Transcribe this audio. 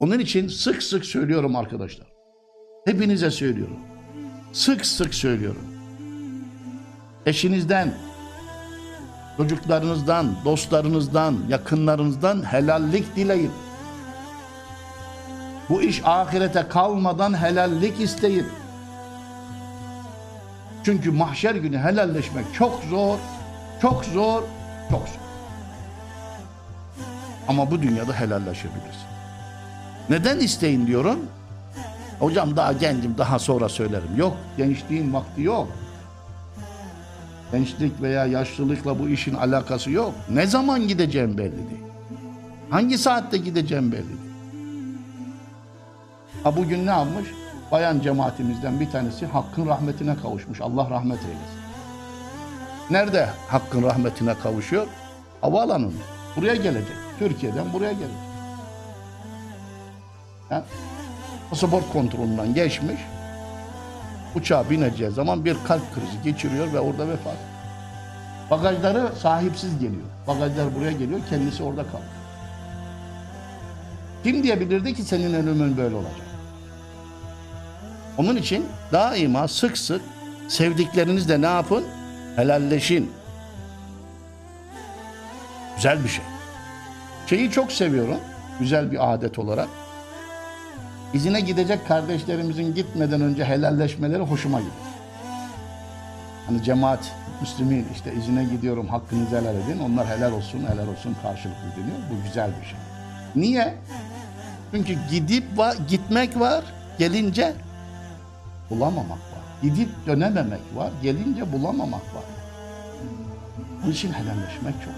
Onun için sık sık söylüyorum arkadaşlar. Hepinize söylüyorum. Sık sık söylüyorum. Eşinizden, çocuklarınızdan, dostlarınızdan, yakınlarınızdan helallik dileyin. Bu iş ahirete kalmadan helallik isteyin. Çünkü mahşer günü helalleşmek çok zor, çok zor, çok zor. Ama bu dünyada helalleşebilirsin. Neden isteyin diyorum? Hocam daha gencim daha sonra söylerim. Yok gençliğin vakti yok. Gençlik veya yaşlılıkla bu işin alakası yok. Ne zaman gideceğim belli değil. Hangi saatte gideceğim belli değil. Ha bugün ne yapmış? Bayan cemaatimizden bir tanesi Hakk'ın rahmetine kavuşmuş. Allah rahmet eylesin. Nerede Hakk'ın rahmetine kavuşuyor? Havaalanında. Buraya gelecek. Türkiye'den buraya gelecek. Ha? Pasaport kontrolünden geçmiş. Uçağa bineceği zaman bir kalp krizi geçiriyor ve orada vefat. Bagajları sahipsiz geliyor. Bagajlar buraya geliyor, kendisi orada kalıyor. Kim diyebilirdi ki senin ölümün böyle olacak? Onun için daima sık sık sevdiklerinizle ne yapın? Helalleşin. Güzel bir şey. Şeyi çok seviyorum. Güzel bir adet olarak. İzine gidecek kardeşlerimizin gitmeden önce helalleşmeleri hoşuma gidiyor. Hani cemaat, Müslümin işte izine gidiyorum hakkınızı helal edin. Onlar helal olsun, helal olsun karşılıklı deniyor. Bu güzel bir şey. Niye? Çünkü gidip var, gitmek var, gelince bulamamak var. Gidip dönememek var, gelince bulamamak var. Onun için helalleşmek çok.